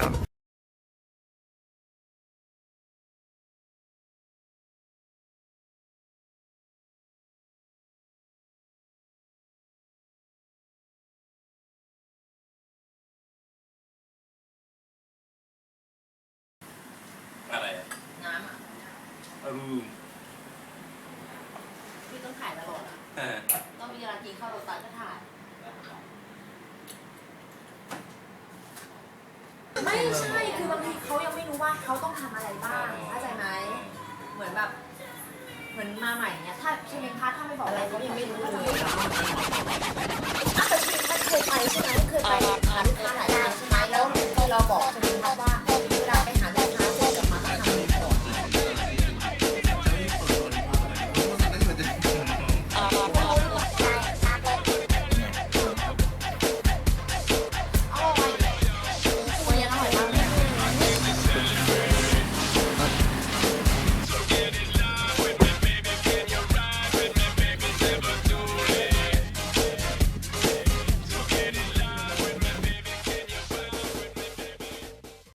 ครับอะไรอะน้ำอะรูมพี่ต้องขายตลอดอะต้องมีเวลากินข้าวโตัสก็ท ไม่ใช่คือบางทีเขายังไม่รู้ว่าเขาต้องทำอะไรบ้างเข้าใจไหมเหมือนแบบ เหมือนมาใหม่เนี้ยถ้าเชนพาร์ทถ้าไม่บอกอะไรเขายังไม่รู้